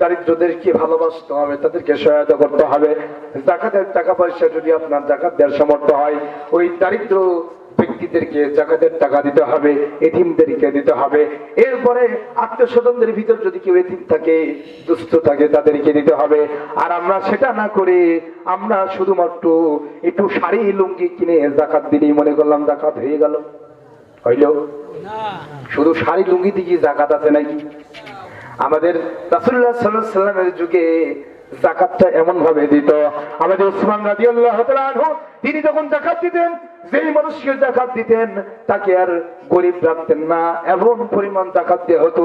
দারিদ্রদেরকে ভালোবাসতে হবে তাদেরকে সহায়তা করতে হবে। জাকাতের টাকা পয়সা যদি আপনার জাকাত দেওয়ার সামর্থ্য হয় ওই দারিদ্র ব্যক্তিদেরকে জাকাতের টাকা দিতে হবে এতিমদেরকে দিতে হবে। এরপরে আত্মীয় স্বজনদের ভিতর যদি কেউ এতিম থাকে দুস্থ থাকে তাদেরকে দিতে হবে। আর আমরা সেটা না করে আমরা শুধুমাত্র একটু শাড়ি লুঙ্গি কিনে জাকাত দিলেই মনে করলাম জাকাত হয়ে গেল। হইল? শুধু শাড়ি লুঙ্গি দিকে জাকাত আছে নাকি? আমাদের রাসুল্লাহ সাল্লাহ সাল্লামের যুগে জাকাতটা এমন ভাবে দিত। আমাদের উসমান রাজি আল্লাহ তিনি যখন জাকাত দিতেন যেই মানুষকে জাকাত দিতেন তাকে আর গরিব রাখতেন না। এমন পরিমাণ জাকাত দেওয়া হতো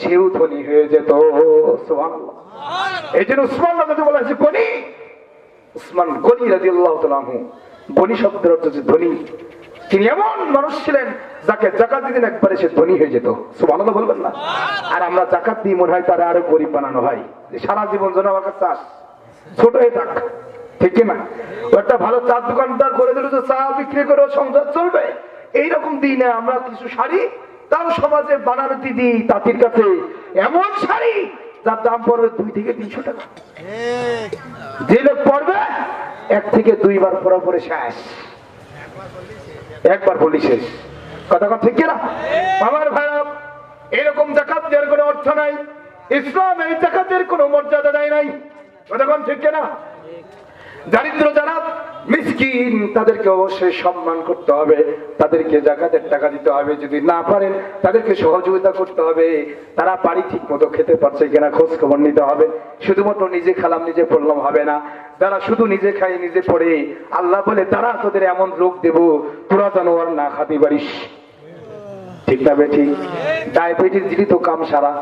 সেও ধনী হয়ে যেত। এই জন্য উসমান রাজি বলা হয়েছে গনি। উসমান গনি রাজি আল্লাহ গনি শব্দের অর্থ হচ্ছে ধনী। তিনি এমন মানুষ ছিলেন যাকে জাকাত দিতেন একবারে সে ধনী হয়ে যেত। সুবহানাল্লাহ বলবেন না? আর আমরা জাকাত দিয়ে মনে হয় তারা আরও গরিব বানানো হয়। সারা জীবন যেন আমার কাছে চাষ ছোট হয়ে থাক। ঠিক না? একটা ভালো দোকানদার করে দিল তো চা বিক্রি করে সংসার চলবে। এইরকম আমরা কিছু শাড়ি সমাজে তাঁতির কাছে। এমন শাড়ি যার দাম পড়বে দুই থেকে তিনশো টাকা। যে লোক পড়বে, এক থেকে দুইবার পড়া পরে শেষ। একবার বলি শেষ। কথা কথা ঠিক না আমার ভাইরা এরকম জাকাত দেওয়ার কোনো অর্থ নাই। ইসলাম এই জাকাতের কোনো মর্যাদা দেয় নাই। কতক্ষণ ঠিক না দারিদ্র যারা, মিসকিন, তাদেরকে অবশ্যই সম্মান করতে হবে। তাদেরকে জাকাতের টাকা দিতে হবে। যদি না পারেন, তাদেরকে সহযোগিতা করতে হবে। তারা বাড়ি ঠিক মতো খেতে পারছে কিনা খোঁজ খবর নিতে হবে। শুধুমাত্র নিজে খেলাম, নিজে পড়লাম হবে না। যারা শুধু নিজে খাই নিজে পড়ে, আল্লাহ বলে, তারা তোদের এমন রোগ দেব, তোরা জানোয়ার না খাতে পারিস ঠিক না বেঠি ডায়াবেটিস দিলি তো কাম সারা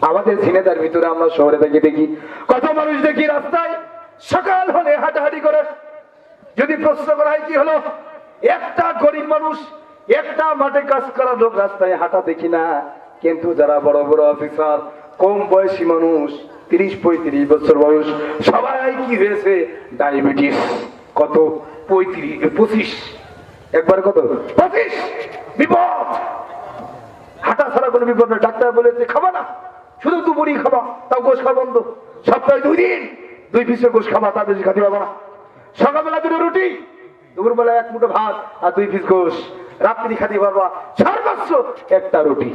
আমাদের ঝিনেদার ভিতরে আমরা শহরে থেকে দেখি। কত মানুষ দেখি রাস্তায় সকাল হলে হাঁটাহাঁটি করে। যদি প্রশ্ন করা হয় কি হলো? একটা গরিব মানুষ একটা মাঠে কাজ করা লোক রাস্তায় হাঁটা দেখি না। কিন্তু যারা বড় বড় অফিসার, কম বয়সী মানুষ, তিরিশ, পঁয়ত্রিশ বছর বয়স, সবাই কি হয়েছে? ডায়াবেটিস। কত? পঁয়ত্রিশ, পঁচিশ। একবার কত? পঁচিশ। বিপদ। হাঁটা ছাড়া কোনো বিপদ নয় ডাক্তার বলেছে, খাবা না। শুধু দুপুরই খাবা। তাও গোস খাওয়া বন্ধ। সপ্তাহে দুই দিন। দুই পিসের গোস খাবা, তার বেশি খাতে পাবা না। সকালবেলা দুটো রুটি, দুপুরবেলা এক মুঠো ভাত আর দুই পিস গোস রাত্রি খাতে পারবা সর্বোচ্চ একটা রুটি।